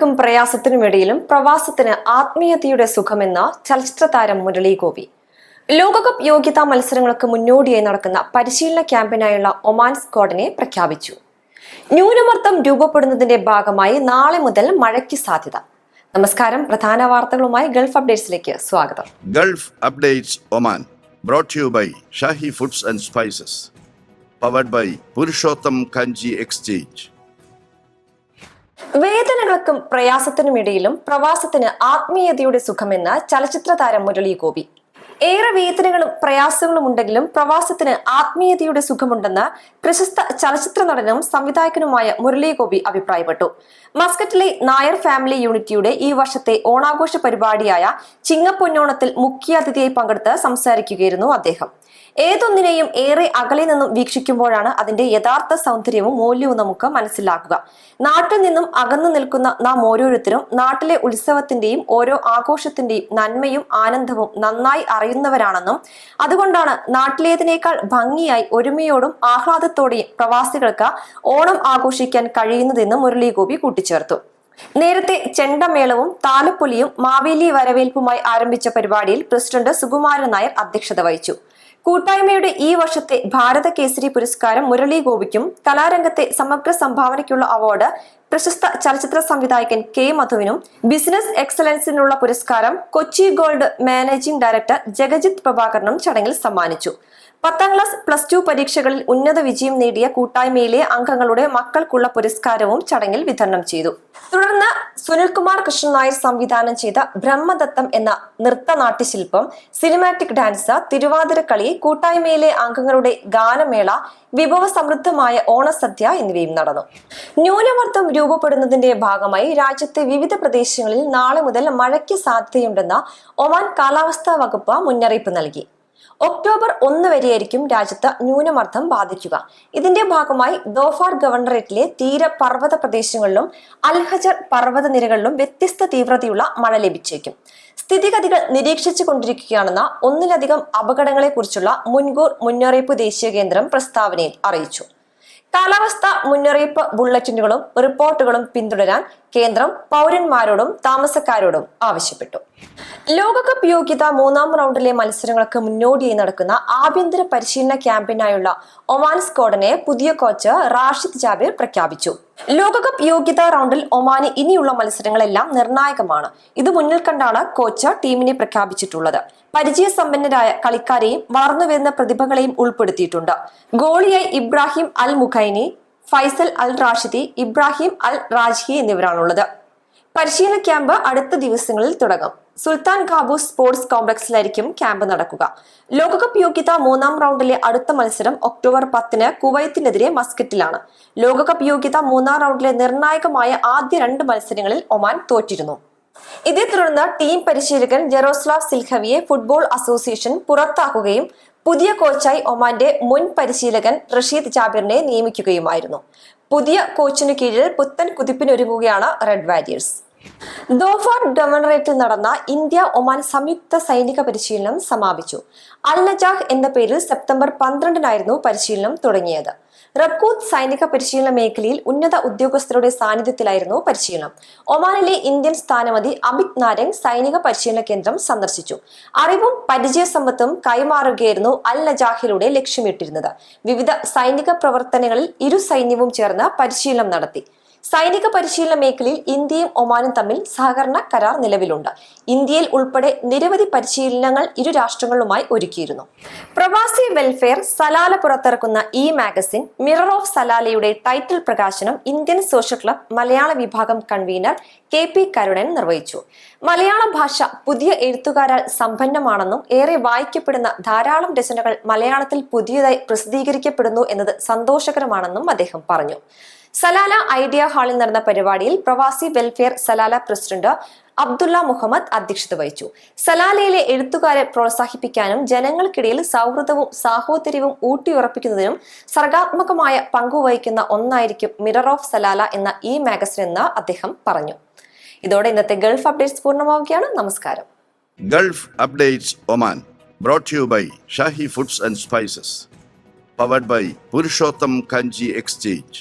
വേദനകൾക്കും പ്രയാസത്തിനുമിടയിലും പ്രവാസത്തിന് ആത്മീയതയുടെ സുഖമെന്ന ചലച്ചിത്ര താരം മുരളി ഗോപി. ലോകകപ്പ് യോഗ്യതാ മത്സരങ്ങൾക്ക് മുന്നോടിയായി നടക്കുന്ന പരിശീലന ക്യാമ്പിനായുള്ള ഒമാൻ സ്ക്വാഡിനെ പ്രഖ്യാപിച്ചു. ന്യൂനമർദ്ദം രൂപപ്പെടുന്നതിന്റെ ഭാഗമായി നാളെ മുതൽ മഴയ്ക്ക് സാധ്യത. നമസ്കാരം പ്രധാന വാർത്തകളുമായി ഗൾഫ് അപ്ഡേറ്റ്സിലേക്ക് സ്വാഗതം. Gulf updates Oman brought you by Shahi foods and spices powered by Purushottam Kanji exchange. വേദനകൾക്കും പ്രയാസത്തിനുമിടയിലും പ്രവാസത്തിന് ആത്മീയതയുടെ സുഖമെന്ന ചലച്ചിത്ര താരം മുരളി ഗോപി. ഏറെ വേദനകളും പ്രയാസങ്ങളും ഉണ്ടെങ്കിലും പ്രവാസത്തിന് ആത്മീയതയുടെ സുഖമുണ്ടെന്ന് പ്രശസ്ത ചലച്ചിത്ര നടനും സംവിധായകനുമായ മുരളി ഗോപി അഭിപ്രായപ്പെട്ടു. മസ്കറ്റിലെ നായർ ഫാമിലി യൂണിറ്റിയുടെ ഈ വർഷത്തെ ഓണാഘോഷ പരിപാടിയായ ചിങ്ങപ്പൊന്നോണത്തിൽ മുഖ്യാതിഥിയായി പങ്കെടുത്ത് സംസാരിക്കുകയായിരുന്നു അദ്ദേഹം. ഏതൊന്നിനെയും ഏറെ അകലെ നിന്നും വീക്ഷിക്കുമ്പോഴാണ് അതിന്റെ യഥാർത്ഥ സൗന്ദര്യവും മൂല്യവും നമുക്ക് മനസ്സിലാക്കുക നാട്ടിൽ നിന്നും അകന്നു നിൽക്കുന്ന നാം ഓരോരുത്തരും നാട്ടിലെ ഉത്സവത്തിന്റെയും ഓരോ ആഘോഷത്തിന്റെയും നന്മയും ആനന്ദവും നന്നായി അറിയുന്നവരാണെന്നും അതുകൊണ്ടാണ് നാട്ടിലേതിനേക്കാൾ ഭംഗിയായി ഒരുമയോടും ആഹ്ലാദത്തോടെയും പ്രവാസികൾക്ക് ഓണം ആഘോഷിക്കാൻ കഴിയുന്നതെന്ന് മുരളി ഗോപി കൂട്ടിച്ചേർത്തു. നേരത്തെ ചെണ്ടമേളവും താലപ്പൊലിയും മാവേലി വരവേൽപ്പുമായി ആരംഭിച്ച പരിപാടിയിൽ പ്രസിഡന്റ് സുകുമാരൻ നായർ അധ്യക്ഷത വഹിച്ചു. കൂട്ടായ്മയുടെ ഈ വർഷത്തെ ഭാരത കേസരി പുരസ്കാരം മുരളി ഗോപിക്കും കലാരംഗത്തെ സമഗ്ര സംഭാവനയ്ക്കുള്ള അവാർഡ് പ്രശസ്ത ചലച്ചിത്ര സംവിധായകൻ കെ മധുവിനും ബിസിനസ് എക്സലൻസിനുള്ള പുരസ്കാരം Kochi gold managing director Jagjit പ്രഭാകരനും ചടങ്ങിൽ സമ്മാനിച്ചു. പത്താം ക്ലാസ് പ്ലസ് ടു പരീക്ഷകളിൽ ഉന്നത വിജയം നേടിയ കൂട്ടായ്മയിലെ അംഗങ്ങളുടെ മക്കൾക്കുള്ള പുരസ്കാരവും ചടങ്ങിൽ വിതരണം ചെയ്തു. തുടർന്ന് സുനിൽകുമാർ കൃഷ്ണൻ നായർ സംവിധാനം ചെയ്ത ബ്രഹ്മദത്തം എന്ന നൃത്തനാട്യശില്പം സിനിമാറ്റിക് ഡാൻസ് തിരുവാതിരക്കളി കൂട്ടായ്മയിലെ അംഗങ്ങളുടെ ഗാനമേള വിഭവ സമൃദ്ധമായ ഓണസദ്യ എന്നിവയും നടന്നു. ന്യൂനമർദ്ദം രൂപപ്പെടുന്നതിന്റെ ഭാഗമായി രാജ്യത്തെ വിവിധ പ്രദേശങ്ങളിൽ നാളെ മുതൽ മഴയ്ക്ക് സാധ്യതയുണ്ടെന്ന ഒമാൻ കാലാവസ്ഥാ വകുപ്പ് മുന്നറിയിപ്പ് നൽകി. ഒക്ടോബർ ഒന്ന് വരെയായിരിക്കും രാജ്യത്ത് ന്യൂനമർദ്ദം ബാധിക്കുക. ഇതിന്റെ ഭാഗമായി ദോഫാർ ഗവർണറേറ്റിലെ തീര പർവത പ്രദേശങ്ങളിലും അൽഹജർ പർവത നിരകളിലും വ്യത്യസ്ത തീവ്രതയുള്ള മഴ ലഭിച്ചേക്കും. സ്ഥിതിഗതികൾ നിരീക്ഷിച്ചു കൊണ്ടിരിക്കുകയാണെന്ന ഒന്നിലധികം അപകടങ്ങളെക്കുറിച്ചുള്ള മുൻകൂർ മുന്നറിയിപ്പ് ദേശീയ കേന്ദ്രം പ്രസ്താവനയിൽ അറിയിച്ചു. കാലാവസ്ഥ മുന്നറിയിപ്പ് ബുള്ളറ്റിനുകളും റിപ്പോർട്ടുകളും പിന്തുടരാൻ കേന്ദ്രം പൗരന്മാരോടും താമസക്കാരോടും ആവശ്യപ്പെട്ടു. ലോകകപ്പ് യോഗ്യത മൂന്നാം റൗണ്ടിലെ മത്സരങ്ങൾക്ക് മുന്നോടിയായി നടക്കുന്ന ആഭ്യന്തര പരിശീലന ക്യാമ്പിനായുള്ള ഒമാൻ സ്ക്വാഡിനെ പുതിയ കോച്ച് റാഷിദ് ജാബിർ പ്രഖ്യാപിച്ചു. ലോകകപ്പ് യോഗ്യതാ റൗണ്ടിൽ ഒമാന് ഇനിയുള്ള മത്സരങ്ങളെല്ലാം നിർണായകമാണ്. ഇത് മുന്നിൽ കണ്ടാണ് കോച്ച് ടീമിനെ പ്രഖ്യാപിച്ചിട്ടുള്ളത്. പരിചയസമ്പന്നരായ കളിക്കാരെയും വളർന്നുവരുന്ന പ്രതിഭകളെയും ഉൾപ്പെടുത്തിയിട്ടുണ്ട്. ഗോളിയായി ഇബ്രാഹിം അൽ മുഖൈനി ഫൈസൽ അൽ റാഷിദി ഇബ്രാഹിം അൽ റാജ്ഹി എന്നിവരാണുള്ളത്. പരിശീലന ക്യാമ്പ് അടുത്ത ദിവസങ്ങളിൽ തുടങ്ങും. സുൽത്താൻ കാബൂസ് സ്പോർട്സ് കോംപ്ലക്സിലായിരിക്കും ക്യാമ്പ് നടക്കുക. ലോകകപ്പ് യോഗ്യത മൂന്നാം റൗണ്ടിലെ അടുത്ത മത്സരം ഒക്ടോബർ പത്തിന് കുവൈത്തിനെതിരെ മസ്കറ്റിലാണ്. ലോകകപ്പ് യോഗ്യത മൂന്നാം റൗണ്ടിലെ നിർണായകമായ ആദ്യ രണ്ട് മത്സരങ്ങളിൽ ഒമാൻ തോറ്റിരുന്നു. ഇതേ തുടർന്ന് ടീം പരിശീലകൻ ജെറോസ്ലാവ് സിൽഹവിയെ ഫുട്ബോൾ അസോസിയേഷൻ പുറത്താക്കുകയും പുതിയ കോച്ചായി ഒമാന്റെ മുൻ പരിശീലകൻ റഷീദ് ജാബിറിനെ നിയമിക്കുകയുമായിരുന്നു. പുതിയ കോച്ചിനു കീഴിൽ പുത്തൻ കുതിപ്പിനൊരുങ്ങുകയാണ് റെഡ് വാരിയേഴ്സ്. ദോഫാർ ഗവർണറേറ്റിൽ നടന്ന ഇന്ത്യ ഒമാൻ സംയുക്ത സൈനിക പരിശീലനം സമാപിച്ചു. അൽ നജാഹ് എന്ന പേരിൽ സെപ്റ്റംബർ പന്ത്രണ്ടിനായിരുന്നു പരിശീലനം തുടങ്ങിയത്. റബ്കൂത്ത് സൈനിക പരിശീലന മേഖലയിൽ ഉന്നത ഉദ്യോഗസ്ഥരുടെ സാന്നിധ്യത്തിലായിരുന്നു പരിശീലനം. ഒമാനിലെ ഇന്ത്യൻ സ്ഥാനമതി അമിത് നാരംഗ് സൈനിക പരിശീലന കേന്ദ്രം സന്ദർശിച്ചു. അറിവും പരിചയസമ്പത്തും കൈമാറുകയായിരുന്നു അൽ നജാഹിലൂടെ ലക്ഷ്യമിട്ടിരുന്നത്. വിവിധ സൈനിക പ്രവർത്തനങ്ങളിൽ ഇരു സൈന്യവും ചേർന്ന് പരിശീലനം നടത്തി. സൈനിക പരിശീലന മേഖലയിൽ ഇന്ത്യയും ഒമാനും തമ്മിൽ സഹകരണ കരാർ നിലവിലുണ്ട്. ഇന്ത്യയിൽ ഉൾപ്പെടെ നിരവധി പരിശീലനങ്ങൾ ഇരു രാഷ്ട്രങ്ങളുമായി ഒരുക്കിയിരുന്നു. പ്രവാസി വെൽഫെയർ സലാല പുറത്തിറക്കുന്ന ഈ മാഗസിൻ മിറർ ഓഫ് സലാലയുടെ ടൈറ്റിൽ പ്രകാശനം ഇന്ത്യൻ സോഷ്യൽ ക്ലബ് മലയാള വിഭാഗം കൺവീനർ കെ പി കരുണൻ നിർവഹിച്ചു. മലയാള ഭാഷ പുതിയ എഴുത്തുകാരാൽ സമ്പന്നമാണെന്നും ഏറെ വായിക്കപ്പെടുന്ന ധാരാളം രചനകൾ മലയാളത്തിൽ പുതിയതായി പ്രസിദ്ധീകരിക്കപ്പെടുന്നു എന്നത് സന്തോഷകരമാണെന്നും അദ്ദേഹം പറഞ്ഞു. സലാല ഐഡിയ ഹാളിൽ നടന്ന പരിപാടിയിൽ പ്രവാസി welfare Salalah president Abdullah Muhammad അധ്യക്ഷത വഹിച്ചു. സലാലയിലെ എഴുത്തുകാരെ പ്രോത്സാഹിപ്പിക്കാനും ജനങ്ങൾക്കിടയിൽ സൗഹൃദവും സാഹോദര്യവും ഊട്ടിയുറപ്പിക്കുന്നതിനും സർഗാത്മകമായ പങ്കുവഹിക്കുന്ന ഒന്നായിരിക്കും മിറർ ഓഫ് സലാല എന്ന ഈ മാഗസിൻ എന്ന് അദ്ദേഹം പറഞ്ഞു. ഇതോടെ ഇന്നത്തെ ഗൾഫ് അപ്ഡേറ്റ്സ് പൂർണമാവുകയാണ്. നമസ്കാരം. Gulf updates Oman brought you by Shahi foods and spices powered by Purushottam Kanji exchange.